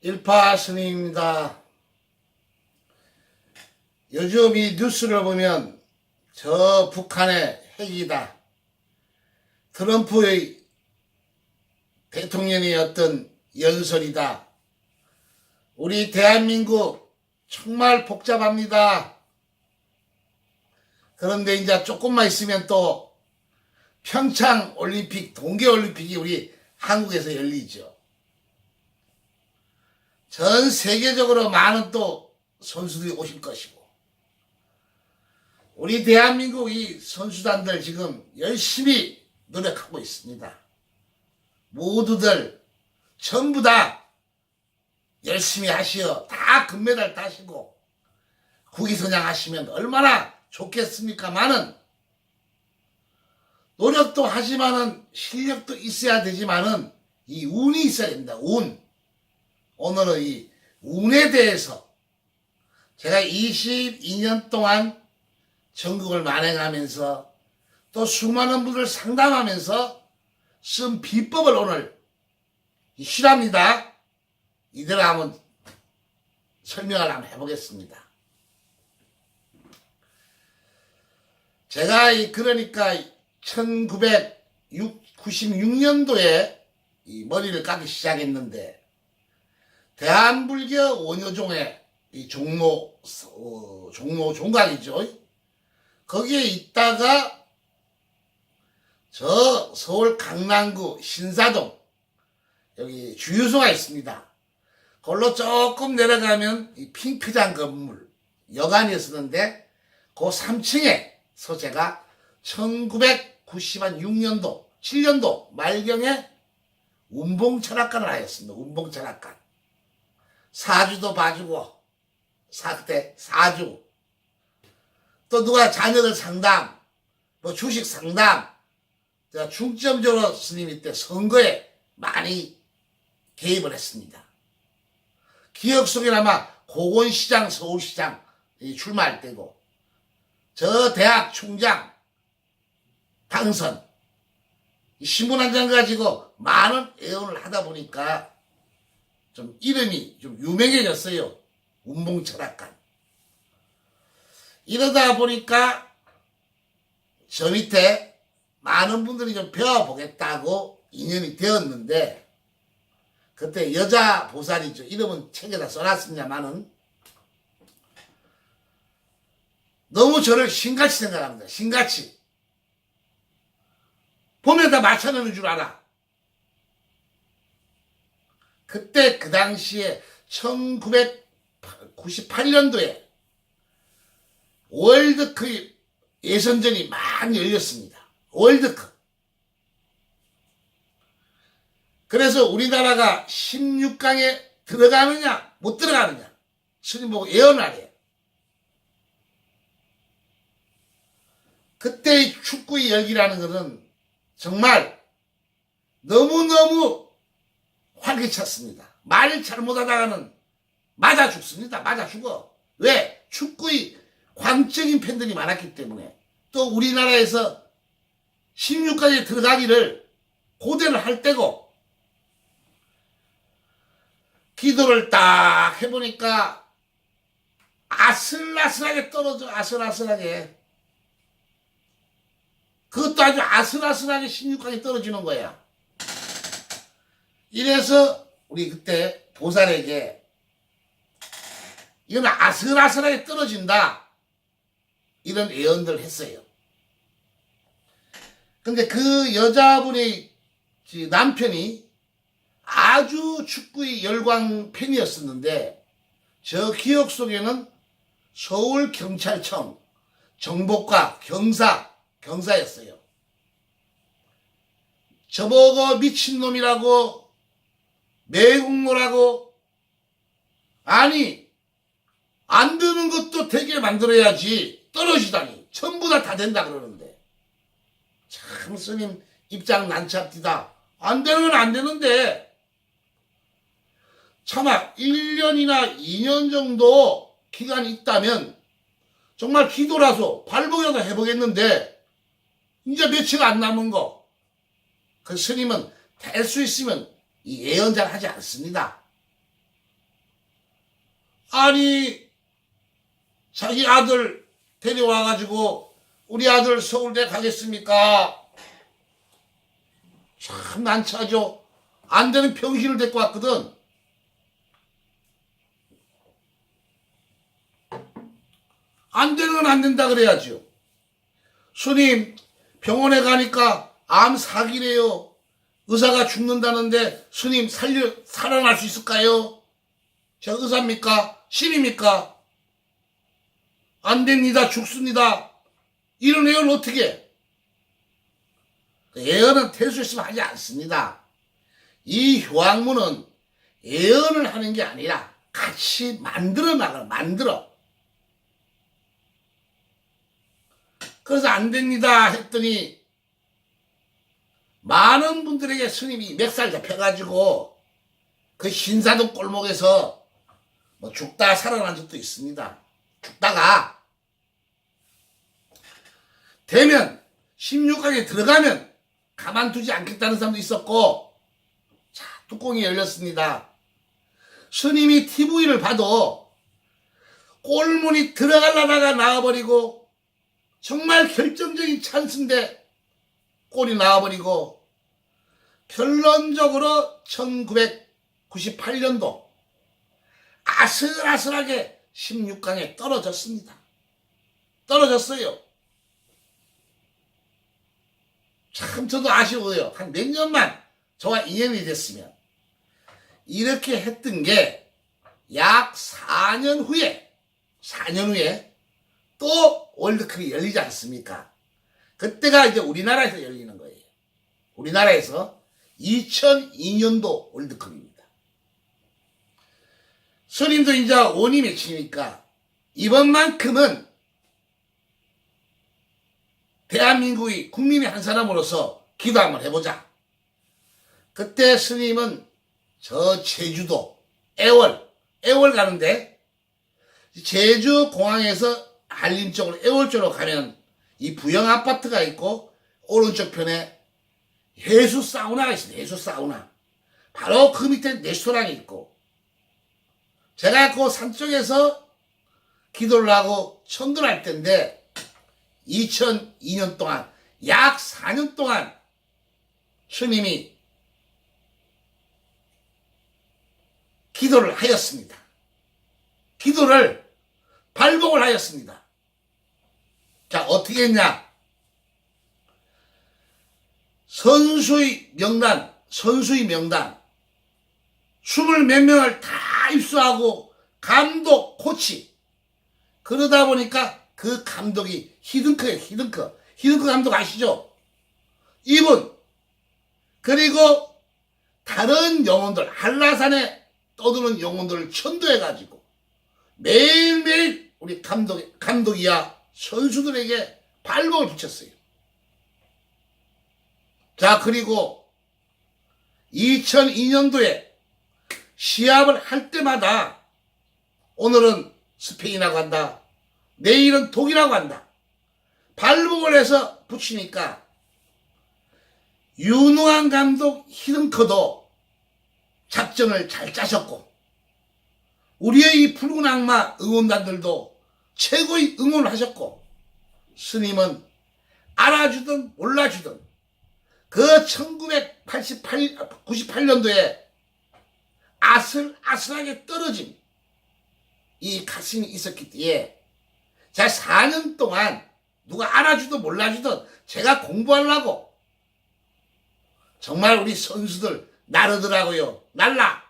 일파 스님입니다. 요즘 이 뉴스를 보면 저 북한의 핵이다. 트럼프의 대통령의 어떤 연설이다. 우리 대한민국 정말 복잡합니다. 그런데 이제 조금만 있으면 또 평창 올림픽, 동계 올림픽이 우리 한국에서 열리죠. 전 세계적으로 많은 또 선수들이 오실 것이고 우리 대한민국 이 선수단들 지금 열심히 노력하고 있습니다. 모두들 전부 다 열심히 하시어 다 금메달 따시고 국위선양 하시면 얼마나 좋겠습니까만은 노력도 하지만은 실력도 있어야 되지만은 이 운이 있어야 됩니다. 운. 오늘은 이 운에 대해서 제가 22년 동안 전국을 만행하면서 또 수많은 분들 상담하면서 쓴 비법을 오늘 실합니다. 이대로 한번 설명을 한번 해보겠습니다. 제가 이 그러니까 1996년도에 이 머리를 까기 시작했는데 대한불교 원효종의 이 종로 어, 종로 종각이죠. 거기에 있다가 저 서울 강남구 신사동 여기 주유소가 있습니다. 걸로 조금 내려가면 이 핑크장 건물 여관이었었는데 그 3층에 서재가 1996년도 7년도 말경에 운봉철학관을 하였습니다. 운봉철학관. 사주도 봐주고 사때 사주 또 누가 자녀들 상담 뭐 주식 상담 제가 중점적으로 스님이 때 선거에 많이 개입을 했습니다. 기억 속에는 아마 고건시장 서울시장 출마할 때고 저 대학 총장 당선 신문 한 장 가지고 많은 애원을 하다 보니까 좀 이름이 좀 유명해졌어요. 운봉 철학관. 이러다 보니까 저 밑에 많은 분들이 좀 배워보겠다고 인연이 되었는데 그때 여자 보살이죠. 이름은 책에다 써놨습니다만은 너무 저를 신같이 생각합니다. 신같이. 보면 다 맞춰놓는 줄 알아. 그때 그 당시에 1998년도에 월드컵 예선전이 많이 열렸습니다. 월드컵. 그래서 우리나라가 16강에 들어가느냐 못 들어가느냐 스님 보고 예언하래. 그때의 축구의 열기라는 것은 정말 너무너무 활기찼습니다. 말 잘못하다가는 맞아 죽습니다. 맞아 죽어. 왜? 축구의 광적인 팬들이 많았기 때문에 또 우리나라에서 16까지 들어가기를 고대를 할 때고 기도를 딱 해보니까 아슬아슬하게 떨어져 아슬아슬하게 그것도 아주 아슬아슬하게 16까지 떨어지는 거야. 이래서 우리 그때 보살에게 이건 아슬아슬하게 떨어진다. 이런 예언들 했어요. 근데 그 여자분의 남편이 아주 축구의 열광 팬이었었는데 저 기억 속에는 서울 경찰청 정보과 경사 경사였어요. 저보고 미친놈이라고 매국노라고? 아니 안 되는 것도 되게 만들어야지 떨어지다니. 전부 다 다 된다 그러는데. 참 스님 입장 난처합디다. 안 되는 건 안 되는데. 차마 1년이나 2년 정도 기간이 있다면 정말 기도라서 발복이라도 해보겠는데 이제 며칠 안 남은 거. 그 스님은 될 수 있으면 이 예언자를 하지 않습니다. 아니 자기 아들 데려와 가지고 우리 아들 서울대 가겠습니까? 참 난처하죠. 안 되는 병신을 데리고 왔거든. 안 되는 건 안 된다 그래야죠. 스님 병원에 가니까 암 사기래요. 의사가 죽는다는데 스님 살려 살아날 수 있을까요? 제가 의사입니까? 신입니까? 안 됩니다. 죽습니다. 이런 애를 어떻게? 예언은 태수했으면 하지 않습니다. 이 효학문은 예언을 하는 게 아니라 같이 만들어 나가 만들어. 그래서 안 됩니다 했더니 많은 분들에게 스님이 멱살 잡혀가지고 그 신사동 골목에서 뭐 죽다 살아난 적도 있습니다. 죽다가 되면 16강에 들어가면 가만두지 않겠다는 사람도 있었고 자 뚜껑이 열렸습니다. 스님이 TV를 봐도 꼴문이 들어가려다가 나와버리고 정말 결정적인 찬스인데 꼴이 나와버리고 결론적으로 1998년도 아슬아슬하게 16강에 떨어졌습니다. 떨어졌어요. 참 저도 아쉬워요. 한 몇 년만 저와 인연이 됐으면 이렇게 했던 게 약 4년 후에 4년 후에 또 월드컵이 열리지 않습니까? 그때가 이제 우리나라에서 열리는 거예요. 우리나라에서 2002년도 월드컵입니다. 스님도 이제 원이 맺히니까 이번만큼은 대한민국의 국민의 한 사람으로서 기도 한번 해보자. 그때 스님은 저 제주도 애월 애월 가는데 제주 공항에서 한림 쪽으로 애월 쪽으로 가면 이 부영 아파트가 있고 오른쪽 편에 해수 사우나가 있습니다. 해수 사우나. 바로 그 밑에 레스토랑이 있고 제가 그 산 쪽에서 기도를 하고 천도를 할 때인데 2002년 동안 약 4년 동안 스님이 기도를 하였습니다. 기도를 발복을 하였습니다. 자, 어떻게 했냐? 선수의 명단, 선수의 명단, 스물 몇 명을 다 입수하고 감독, 코치. 그러다 보니까 그 감독이 히든크예요, 히든크. 히든크 감독 아시죠? 이분. 그리고 다른 영혼들, 한라산에 떠드는 영혼들을 천도해가지고 매일매일 우리 감독, 감독이야 선수들에게 발목을 붙였어요. 자, 그리고 2002년도에 시합을 할 때마다 오늘은 스페인하고 한다. 내일은 독일하고 한다. 발목을 해서 붙이니까 윤우한 감독 히든커도 작전을 잘 짜셨고 우리의 이 붉은 악마 응원단들도 최고의 응원을 하셨고 스님은 알아주든 몰라주든 그 1988, 98년도에 아슬아슬하게 떨어진 이 가슴이 있었기 때문에 제가 4년 동안 누가 알아주든 몰라주든 제가 공부하려고 정말 우리 선수들 나르더라고요. 날라.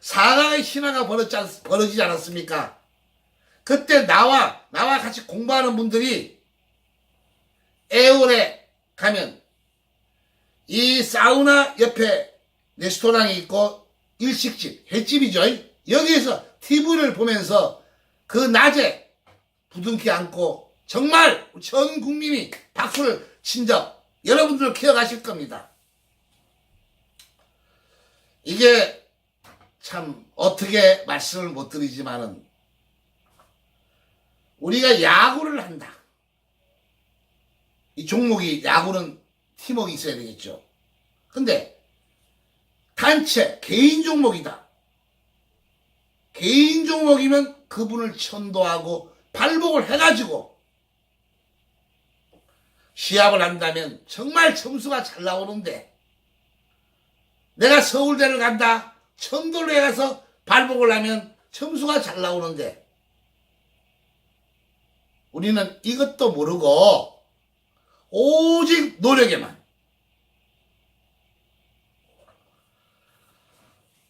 사강의 신화가 벌어지, 않, 벌어지지 않았습니까? 그때 나와, 나와 같이 공부하는 분들이 에올에 가면 이 사우나 옆에 레스토랑이 있고 일식집, 횟집이죠. 여기에서 TV를 보면서 그 낮에 부둥키 안고 정말 전 국민이 박수를 친 적 여러분들 기억하실 겁니다. 이게 참 어떻게 말씀을 못 드리지만은 우리가 야구를 한다. 이 종목이 야구는 팀워크 있어야 되겠죠. 근데 단체 개인 종목이다. 개인 종목이면 그분을 천도하고 발복을 해가지고 시합을 한다면 정말 점수가 잘 나오는데 내가 서울대를 간다 청도를 가서 발복을 하면 점수가 잘 나오는데 우리는 이것도 모르고 오직 노력에만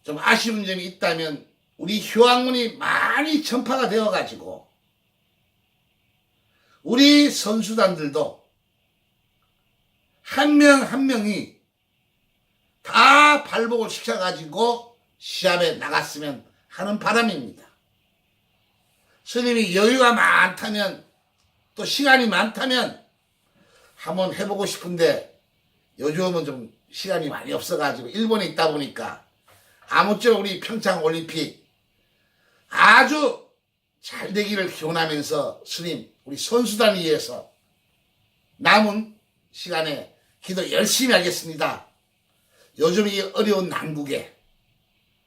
좀 아쉬운 점이 있다면 우리 휴학문이 많이 전파가 되어 가지고 우리 선수단들도 한 명한 명이 다 발복을 시켜가지고 시합에 나갔으면 하는 바람입니다. 스님이 여유가 많다면 또 시간이 많다면 한번 해보고 싶은데 요즘은 좀 시간이 많이 없어가지고 일본에 있다 보니까 아무쪼록 우리 평창 올림픽 아주 잘 되기를 기원하면서 스님 우리 선수단을 위해서 남은 시간에 기도 열심히 하겠습니다. 요즘 이 어려운 난국에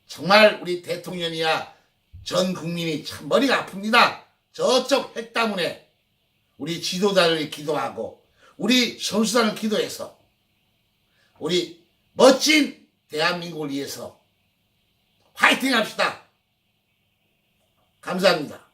정말 우리 대통령이야 전 국민이 참 머리가 아픕니다. 저쪽 핵 때문에 우리 지도자를 기도하고 우리 선수단을 기도해서 우리 멋진 대한민국을 위해서 화이팅 합시다. 감사합니다.